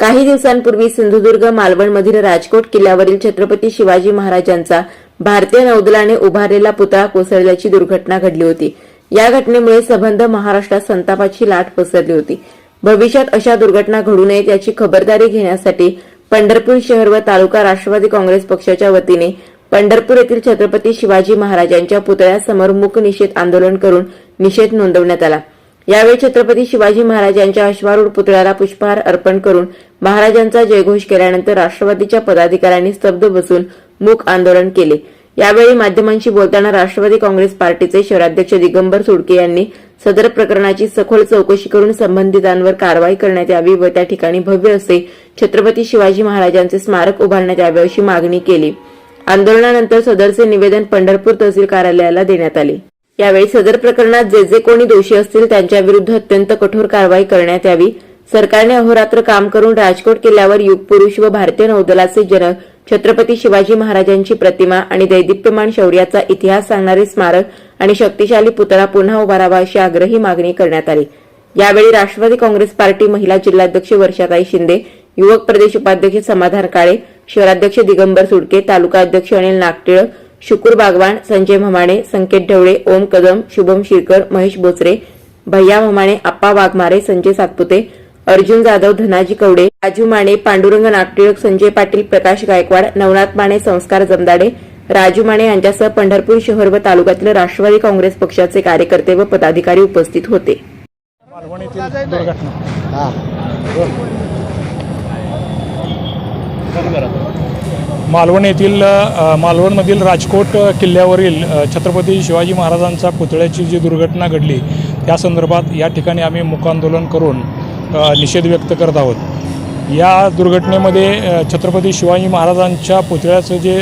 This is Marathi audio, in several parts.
काही दिवसांपूर्वी सिंधुदुर्ग मालवणमधील राजकोट किल्ल्यावरील छत्रपती शिवाजी महाराजांचा भारतीय नौदलाने उभारलेला पुतळा कोसळल्याची दुर्घटना घडली होती. या घटनेमुळे सबंध महाराष्ट्रात संतापाची लाट पसरली होती. भविष्यात अशा दुर्घटना घडू नयेत याची खबरदारी घेण्यासाठी पंढरपूर शहर व तालुका राष्ट्रवादी काँग्रेस पक्षाच्या वतीने पंढरपूर येथील छत्रपती शिवाजी महाराजांच्या पुतळ्यासमोर मूक निषेध आंदोलन करून निषेध नोंदवण्यात आला. यावेळी छत्रपती शिवाजी महाराज यांच्या अश्वारूढ पुतळ्याला पुष्पहार अर्पण करून महाराजांचा जयघोष केल्यानंतर राष्ट्रवादीच्या पदाधिकाऱ्यांनी स्तब्ध बसून मूक आंदोलन केले. यावेळी माध्यमांशी बोलताना राष्ट्रवादी काँग्रेस पार्टीचे शहराध्यक्ष दिगंबर सुडके यांनी सदर प्रकरणाची सखोल चौकशी करून संबंधितांवर कारवाई करण्यात यावी व त्या ठिकाणी भव्य असे छत्रपती शिवाजी महाराजांचे स्मारक उभारण्यात यावे अशी मागणी केली. आंदोलनानंतर सदरचे निवेदन पंढरपूर तहसील कार्यालयाला देण्यात आले. यावेळी सदर प्रकरणात जे जे कोणी दोषी असतील त्यांच्याविरुद्ध अत्यंत कठोर कारवाई करण्यात यावी. सरकारने अहोरात्र काम करून राजकोट किल्ल्यावर युग पुरुष व भारतीय नौदलाचे जनक छत्रपती शिवाजी महाराजांची प्रतिमा आणि दैदिप्यमान शौर्याचा इतिहास सांगणारे स्मारक आणि शक्तिशाली पुतळा पुन्हा उभारावा अशी आग्रही मागणी करण्यात आली. यावेळी राष्ट्रवादी काँग्रेस पार्टी महिला जिल्हाध्यक्ष वर्षाताई शिंदे युवक प्रदेश उपाध्यक्ष समाधान काळे शहराध्यक्ष दिगंबर सुडके तालुका अध्यक्ष अनिल नागटिळक शुकुर बागवान संजय म्हमाणे संकेत ढवळे ओम कदम शुभम शिरकर महेश बोचरे भैया म्हमाणे आप्पा वाघमारे संजय सातपुते अर्जुन जाधव धनाजी कवडे राजू माने पांडुरंग नागटिळक संजय पाटील प्रकाश गायकवाड नवनाथ माने संस्कार जमदाडे राजू माने यांच्यासह पंढरपूर शहर व तालुक्यातील राष्ट्रवादी काँग्रेस पक्षाचे कार्यकर्ते व पदाधिकारी उपस्थित होते. दुर्घटना. मालवण येथील मालवणमधील राजकोट किल्ल्यावरील छत्रपती शिवाजी महाराजांचा पुतळ्याची जी दुर्घटना घडली त्या संदर्भात या ठिकाणी आम्ही मुकांदोलन करून निषेध व्यक्त करत आहोत. या दुर्घटनेमध्ये छत्रपती शिवाजी महाराजांच्या पुतळ्याचं जे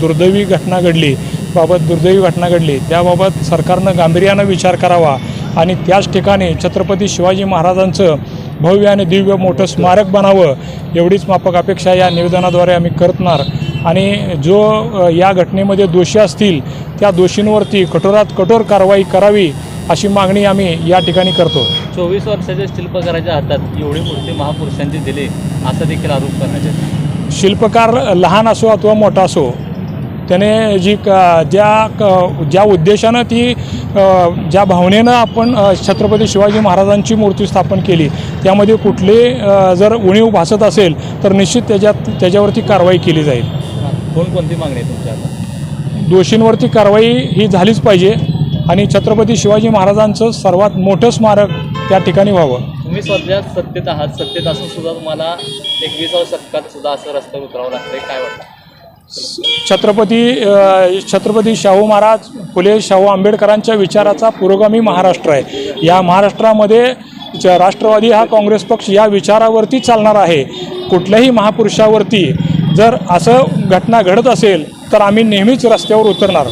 दुर्दैवी घटना घडली बाबत दुर्दैवी घटना घडली त्याबाबत सरकारनं गांभीर्यानं विचार करावा आणि त्याच ठिकाणी छत्रपती शिवाजी महाराजांचं भव्य आणि दिव्य मोठं स्मारक बनावं एवढीच माफक अपेक्षा या निवेदनाद्वारे आम्ही करतणार आणि जो या घटनेमध्ये दोषी असतील त्या दोषींवरती कठोरात कठोर कारवाई करावी अशी मागणी आम्ही या ठिकाणी करतो. चोवीस वर्षाच्या शिल्पकाराच्या हातात एवढी मूर्ती महापुरुषांची दिली असा देखील आरोप करण्यात येतो. शिल्पकार लहान असो अथवा मोठा असो त्याने जी क ज्या क ज्या उद्देशानं ती ज्या भावनेनं आपण छत्रपती शिवाजी महाराजांची मूर्ती स्थापन केली त्यामध्ये कुठले जर उणीव भासत असेल तर निश्चित त्याच्यात त्याच्यावरती कारवाई केली जाईल. कोणकोणती मागणी आहे तुमच्या आता दोषींवरती कारवाई ही झालीच पाहिजे आणि छत्रपती शिवाजी महाराजांचं सर्वात मोठं स्मारक त्या ठिकाणी व्हावं. तुम्ही सध्या सत्तेत आहात. सत्तेत असून सुद्धा तुम्हाला एकविसाव्या शतकात सुद्धा असं रस्त्यावर उतरावं लागतंय. काय वाटतं? छत्रपती छत्रपती शाहू महाराज फुले शाहू आंबेडकरांच्या विचाराचा पुरोगामी महाराष्ट्र आहे. या महाराष्ट्रामध्ये राष्ट्रवादी हा काँग्रेस पक्ष या विचारावरती चालणार आहे. कुठल्याही महापुरुषावरती जर असं घटना घडत असेल तर आम्ही नेहमीच रस्त्यावर उतरणार.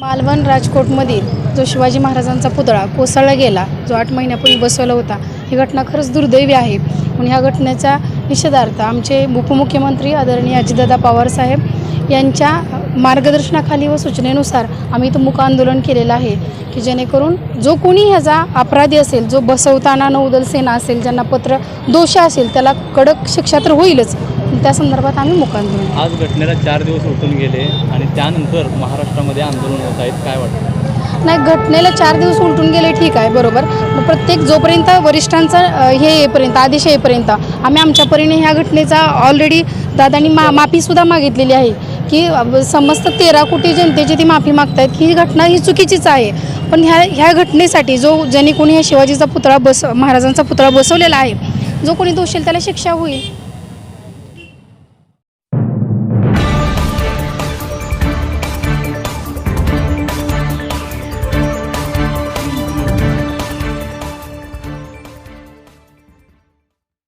मालवण राजकोटमधील जो शिवाजी महाराजांचा पुतळा कोसळला गेला जो आठ महिन्यापूर्वी बसवला होता ही घटना खरंच दुर्दैवी आहे. म्हणून ह्या घटनेचा निषेधार्थ आमचे उपमुख्यमंत्री आदरणीय अजितदादा पवार साहेब यांच्या मार्गदर्शनाखाली व सूचनेनुसार आम्ही इथं मुक आंदोलन केलेलं आहे की जेणेकरून जो कोणी ह्याचा अपराधी असेल जो बसवताना नौदल सेना असेल ज्यांना पत्र दोष असेल त्याला कडक शिक्षा तर होईलच. त्या संदर्भात आम्ही मुक आंदोलन आज घटनेला चार दिवस उठून गेले आणि त्यानंतर महाराष्ट्रामध्ये आंदोलन होत आहेत. काय वाटतं? नाही घटनेला चार दिवस उलटून गेले ठीक आहे बरोबर. मग प्रत्येक जोपर्यंत वरिष्ठांचा हे येईपर्यंत आदेश येईपर्यंत आम्ही आमच्या परीने ह्या घटनेचा ऑलरेडी दादांनी मा माफीसुद्धा मागितलेली आहे की समस्त तेरा कोटी जनतेची ती माफी मागतायत की ही घटना ही चुकीचीच आहे. पण ह्या ह्या घटनेसाठी जो ज्यांनी कोणी ह्या शिवाजीचा पुतळा बस महाराजांचा पुतळा बसवलेला आहे जो कोणी दोषील त्याला शिक्षा होईल.